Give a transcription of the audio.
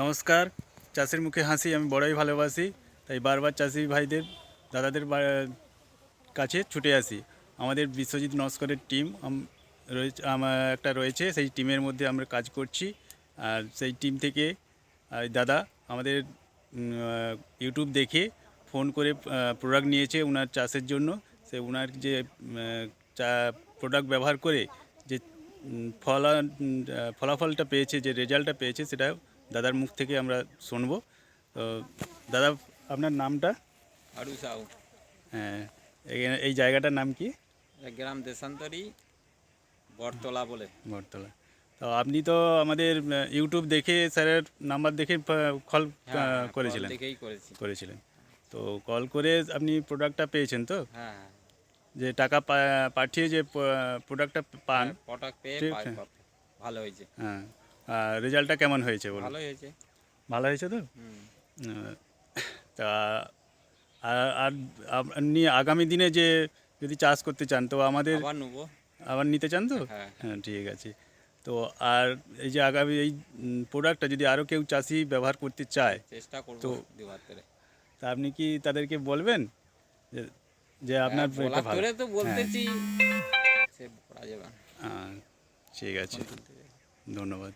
নমস্কার। চাষের মুখে হাসি, আমি বড়ই ভালোবাসি, তাই বারবার চাষি ভাইদের, দাদাদের কাছে ছুটে আসি। আমাদের বিশ্বজিৎ নস্করের টিম রয়েছে আমার একটা রয়েছে, সেই টিমের মধ্যে আমরা কাজ করছি। আর সেই টিম থেকে দাদা আমাদের ইউটিউব দেখে ফোন করে প্রোডাক্ট নিয়েছে ওনার চাষের জন্য। সে ওনার যে চা প্রোডাক্ট ব্যবহার করে যে ফলা ফলাফলটা পেয়েছে, যে রেজাল্টটা পেয়েছে, সেটা দাদার মুখ থেকে আমরা শুনব। তো দাদা আপনার নামটা? আরু সাউ হ্যাঁ এই- এই জায়গাটার নাম কি? গ্রাম দেশান্তরী বটতলা বলে। বটতলা। তো আপনি তো আমাদের ইউটিউব দেখে স্যারের নাম্বার দেখে কল হ্যাঁ, হ্যাঁ, করেছিলেন। দেখেই করেছি। করেছিলেন। তো কল করে আপনি প্রোডাক্টটা পেয়েছেন তো? হ্যাঁ যে টাকা পাঠিয়ে যে প্রোডাক্টটা পান। পটাক পেয়ে ভালো হয়েছে। হ্যাঁ। রেজাল্টটা কেমন হয়েছে বলুন? ভালোই হয়েছে। ভালো হয়েছে তো? তা আর আপনি আগামী দিনে যে যদি চাষ করতে চান তো আমাদের আবার নিতে চান তো? হ্যাঁ। হ্যাঁ ঠিক আছে। তো আর এই যে আগামী এই প্রোডাক্টটা যদি আরও কেউ চাষি ব্যবহার করতে চায় চেষ্টা করব তো- তা আপনি কি তাদেরকে বলবেন যে যে আপনার হ্যাঁ, ভালো? তো বলতেছি না। আহ, ঠিক আছে। ধন্যবাদ।